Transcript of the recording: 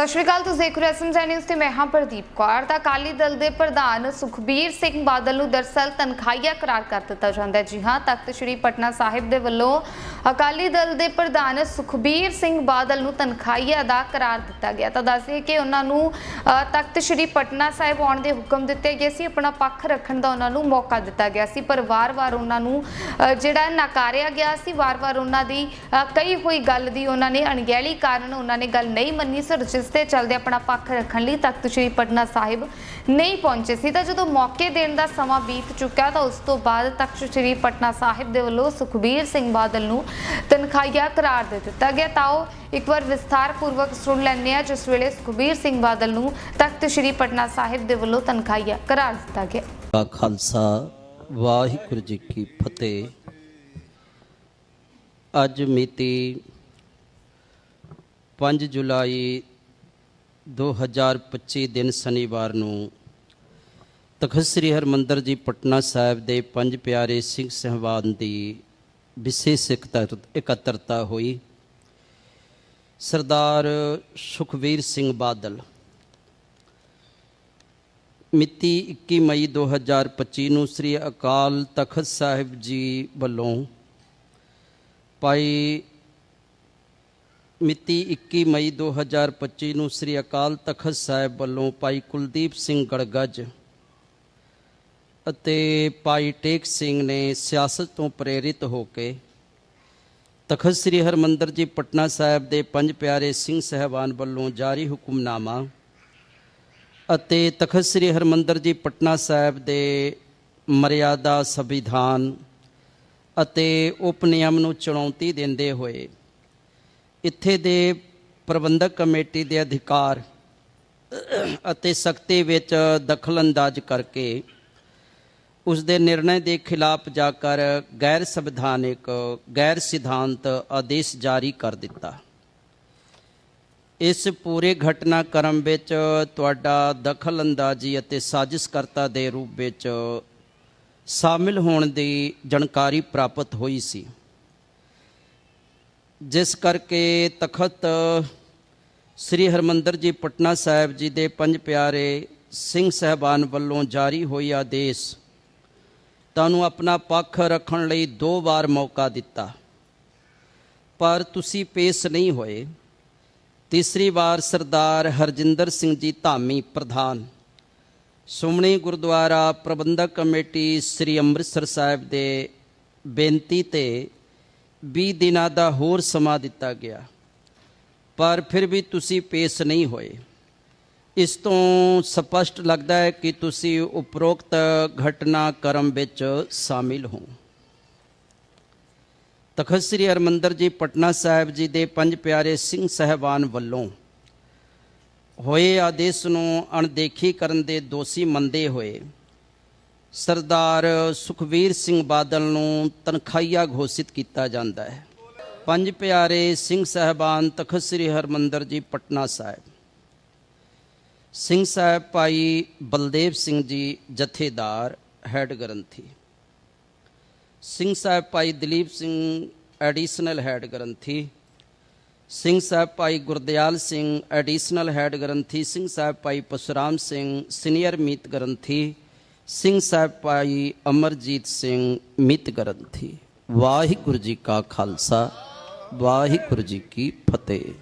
ਸਤਿ ਸ਼੍ਰੀ ਅਕਾਲ, ਤੁਸੀਂ ਦੇਖ ਰਹੇ ਹੋ ਐਸਐਮਜੀ ਨਿਊਜ਼ ਤੇ ਮੈਂ ਹਾਂ ਪ੍ਰਦੀਪ ਕੌਰ। ਤਾਂ ਅਕਾਲੀ ਦਲ ਦੇ ਪ੍ਰਧਾਨ ਸੁਖਬੀਰ ਸਿੰਘ ਬਾਦਲ ਨੂੰ ਦਰਸਲ ਤਨਖਾਹੀਆ ਕਰਾਰ ਕਰ ਦਿੱਤਾ ਜਾਂਦਾ ਹੈ। ਜੀ ਹਾਂ, ਤਖਤ ਸ੍ਰੀ ਪਟਨਾ ਸਾਹਿਬ ਦੇ ਵੱਲੋਂ ਅਕਾਲੀ ਦਲ ਦੇ ਪ੍ਰਧਾਨ ਸੁਖਬੀਰ ਸਿੰਘ ਬਾਦਲ ਨੂੰ ਤਨਖਾਹੀਆ ਦਾ ਕਰਾਰ ਦਿੱਤਾ ਗਿਆ। ਤਾਂ ਦੱਸਦੇ ਕਿ ਉਹਨਾਂ ਨੂੰ ਤਖਤ ਸ੍ਰੀ ਪਟਨਾ ਸਾਹਿਬ ਆਉਣ ਦੇ ਹੁਕਮ ਦਿੱਤੇ ਗਏ ਸੀ। ਆਪਣਾ ਪੱਖ ਰੱਖਣ ਦਾ ਉਹਨਾਂ ਨੂੰ ਮੌਕਾ ਦਿੱਤਾ ਗਿਆ ਸੀ। ਪਰ ਵਾਰ-ਵਾਰ ਉਹਨਾਂ ਨੂੰ ਜਿਹੜਾ ਹੈ ਨਕਾਰਿਆ ਗਿਆ ਸੀ, ਵਾਰ-ਵਾਰ ਉਹਨਾਂ ਦੀ ਕਈ ਹੋਈ ਗੱਲ ਦੀ ਉਹਨਾਂ ਨੇ ਅਣਗਹਿਲੀ ਕਾਰਨ ਉਹਨਾਂ ਨੇ ਗੱਲ ਨਹੀਂ ਮੰਨੀ। ਸਰ, ਜਿਸ ਦੇ ਚੱਲਦੇ ਆਪਣਾ ਪੱਖ ਰੱਖਣ ਲਈ ਤਖਤ ਸ੍ਰੀ ਪਟਨਾ ਸਾਹਿਬ ਨਹੀਂ ਪਹੁੰਚੇ ਸੀ। ਤਾਂ ਜਦੋਂ ਮੌਕੇ ਦੇਣ ਦਾ ਸਮਾਂ ਬੀਤ ਚੁੱਕਾ ਤਾਂ ਉਸ ਤੋਂ ਬਾਅਦ ਤਖਤ ਸ੍ਰੀ ਪਟਨਾ ਸਾਹਿਬ ਦੇ ਵੱਲੋਂ ਸੁਖਬੀਰ ਸਿੰਘ ਬਾਦਲ ਨੂੰ ਤਨਖਾਹੀਆ ਕਰਾਰ ਦੇ ਦਿੱਤਾ ਗਿਆ। ਤਾਂ ਉਹ ਇੱਕ ਵਾਰ ਵਿਸਥਾਰ ਪੂਰਵਕ ਸੁਣ ਲੈਂਦੇ ਆ, ਜਿਸ ਵੇਲੇ ਸੁਖਬੀਰ ਸਿੰਘ ਬਾਦਲ ਨੂੰ ਤਖਤ ਸ੍ਰੀ ਪਟਨਾ ਸਾਹਿਬ ਦੇ ਵੱਲੋਂ ਤਨਖਾਹੀਆ ਕਰਾਰ ਦਿੱਤਾ ਗਿਆ। ਖਾਲਸਾ, ਵਾਹਿਗੁਰੂ ਜੀ ਕੀ ਫਤਿਹ। ਅੱਜ ਮਿਤੀ 5 ਜੁਲਾਈ 2025 ਦਿਨ ਸ਼ਨੀਵਾਰ ਨੂੰ ਤਖਤ ਸ੍ਰੀ ਹਰਮੰਦਰ ਜੀ ਪਟਨਾ ਸਾਹਿਬ ਦੇ ਪੰਜ ਪਿਆਰੇ ਸਿੰਘ ਸਹਿਬਾਨ ਦੀ ਵਿਸ਼ੇਸ਼ ਇਕੱਤਰਤਾ ਹੋਈ। ਸਰਦਾਰ ਸੁਖਵੀਰ ਸਿੰਘ ਬਾਦਲ ਮਿਤੀ 21 ਮਈ 2025 ਨੂੰ ਸ੍ਰੀ ਅਕਾਲ ਤਖਤ ਸਾਹਿਬ ਜੀ ਵੱਲੋਂ ਭਾਈ ਮਿਤੀ 21 ਮਈ 2025 ਨੂੰ ਸ੍ਰੀ ਅਕਾਲ ਤਖਤ ਸਾਹਿਬ ਵੱਲੋਂ ਭਾਈ ਕੁਲਦੀਪ ਸਿੰਘ ਗੜਗੱਜ ਅਤੇ ਭਾਈ ਟੇਕ ਸਿੰਘ ਨੇ ਸਿਆਸਤ ਤੋਂ ਪ੍ਰੇਰਿਤ ਹੋ ਕੇ ਤਖਤ ਸ੍ਰੀ ਹਰਮੰਦਰ ਜੀ ਪਟਨਾ ਸਾਹਿਬ ਦੇ ਪੰਜ ਪਿਆਰੇ ਸਿੰਘ ਸਹਿਬਾਨ ਵੱਲੋਂ ਜਾਰੀ ਹੁਕਮਨਾਮਾ ਅਤੇ ਤਖਤ ਸ੍ਰੀ ਹਰਮੰਦਰ ਜੀ ਪਟਨਾ ਸਾਹਿਬ ਦੇ ਮਰਿਆਦਾ ਸੰਵਿਧਾਨ ਅਤੇ ਉਪਨਿਯਮ ਨੂੰ ਚੁਣੌਤੀ ਦਿੰਦੇ ਹੋਏ ਇੱਥੇ ਦੇ ਪ੍ਰਬੰਧਕ ਕਮੇਟੀ ਦੇ ਅਧਿਕਾਰ ਅਤੇ ਸਖਤੀ ਵਿੱਚ ਦਖਲਅੰਦਾਜ਼ ਕਰਕੇ ਉਸ ਦੇ ਨਿਰਣੇ ਦੇ ਖਿਲਾਫ ਜਾ ਕਰ ਗੈਰ ਸੰਵਿਧਾਨਿਕ, ਗੈਰ ਸਿਧਾਂਤ ਆਦੇਸ਼ ਜਾਰੀ ਕਰ ਦਿੱਤਾ। ਇਸ ਪੂਰੇ ਘਟਨਾਕ੍ਰਮ ਵਿੱਚ ਤੁਹਾਡਾ ਦਖਲਅੰਦਾਜ਼ੀ ਅਤੇ ਸਾਜ਼ਿਸ਼ਕਰਤਾ ਦੇ ਰੂਪ ਵਿੱਚ ਸ਼ਾਮਿਲ ਹੋਣ ਦੀ ਜਾਣਕਾਰੀ ਪ੍ਰਾਪਤ ਹੋਈ ਸੀ। ਜਿਸ ਕਰਕੇ ਤਖਤ ਸ੍ਰੀ ਹਰਮੰਦਰ ਜੀ ਪਟਨਾ ਸਾਹਿਬ ਜੀ ਦੇ ਪੰਜ ਪਿਆਰੇ ਸਿੰਘ ਸਹਿਬਾਨ ਵੱਲੋਂ ਜਾਰੀ ਹੋਈ ਆਦੇਸ਼ ਤੁਹਾਨੂੰ ਆਪਣਾ ਪੱਖ ਰੱਖਣ ਲਈ ਦੋ ਵਾਰ ਮੌਕਾ ਦਿੱਤਾ। ਪਰ ਤੁਸੀਂ ਪੇਸ਼ ਨਹੀਂ ਹੋਏ। ਤੀਸਰੀ ਵਾਰ ਸਰਦਾਰ ਹਰਜਿੰਦਰ ਸਿੰਘ ਜੀ ਧਾਮੀ ਪ੍ਰਧਾਨ। ਸੁਮਣੀ ਗੁਰਦੁਆਰਾ ਪ੍ਰਬੰਧਕ ਕਮੇਟੀ ਸ੍ਰੀ ਅੰਮ੍ਰਿਤਸਰ ਸਾਹਿਬ ਦੇ ਬੇਨਤੀ ਤੇ 20 ਦਿਨਾਂ ਦਾ ਹੋਰ ਸਮਾਂ ਦਿੱਤਾ ਗਿਆ, ਪਰ ਫਿਰ ਵੀ ਤੁਸੀਂ ਪੇਸ਼ ਨਹੀਂ ਹੋਏ। ਇਸ ਤੋਂ ਸਪਸ਼ਟ ਲੱਗਦਾ ਹੈ ਕਿ ਤੁਸੀਂ ਉਪਰੋਕਤ ਘਟਨਾਕ੍ਰਮ ਵਿੱਚ ਸ਼ਾਮਿਲ ਹੋ। ਤਖਤ ਸ੍ਰੀ ਹਰਮੰਦਰ ਜੀ, ਪਟਨਾ ਸਾਹਿਬ ਜੀ ਦੇ ਪੰਜ ਪਿਆਰੇ ਸਿੰਘ ਸਹਿਬਾਨ ਵੱਲੋਂ ਹੋਏ ਆਦੇਸ਼ ਨੂੰ ਅਣਦੇਖੀ ਕਰਨ ਦੇ ਦੋਸ਼ੀ ਮੰਦੇ ਹੋਏ ਸਰਦਾਰ ਸੁਖਵੀਰ ਸਿੰਘ ਬਾਦਲ ਨੂੰ ਤਨਖਾਈਆ ਘੋਸ਼ਿਤ ਕੀਤਾ ਜਾਂਦਾ ਹੈ। ਪੰਜ ਪਿਆਰੇ ਸਿੰਘ ਸਹਿਬਾਨ ਤਖਤ ਸ੍ਰੀ ਹਰਮੰਦਰ ਜੀ, ਪਟਨਾ ਸਾਹਿਬ। ਸਿੰਘ ਸਾਹਿਬ ਭਾਈ ਬਲਦੇਵ ਸਿੰਘ ਜੀ ਜਥੇਦਾਰ, ਹੈਡ ਗ੍ਰੰਥੀ। ਸਿੰਘ ਸਾਹਿਬ ਭਾਈ ਦਲੀਪ ਸਿੰਘ, ਐਡੀਸ਼ਨਲ ਹੈਡ ਗ੍ਰੰਥੀ। ਸਿੰਘ ਸਾਹਿਬ ਭਾਈ ਗੁਰਦਿਆਲ ਸਿੰਘ, ਐਡੀਸ਼ਨਲ ਹੈਡ ਗ੍ਰੰਥੀ। ਸਿੰਘ ਸਾਹਿਬ ਭਾਈ ਪਸਰਾਮ ਸਿੰਘ, ਸੀਨੀਅਰ ਮੀਤ ਗ੍ਰੰਥੀ। ਸਿੰਘ ਸਾਹਿਬ ਭਾਈ ਅਮਰਜੀਤ ਸਿੰਘ ਮਿਤ ਗ੍ਰੰਥੀ, ਵਾਹਿਗੁਰੂ ਜੀ ਕਾ ਖਾਲਸਾ, ਵਾਹਿਗੁਰੂ ਜੀ ਕੀ ਫਤਿਹ।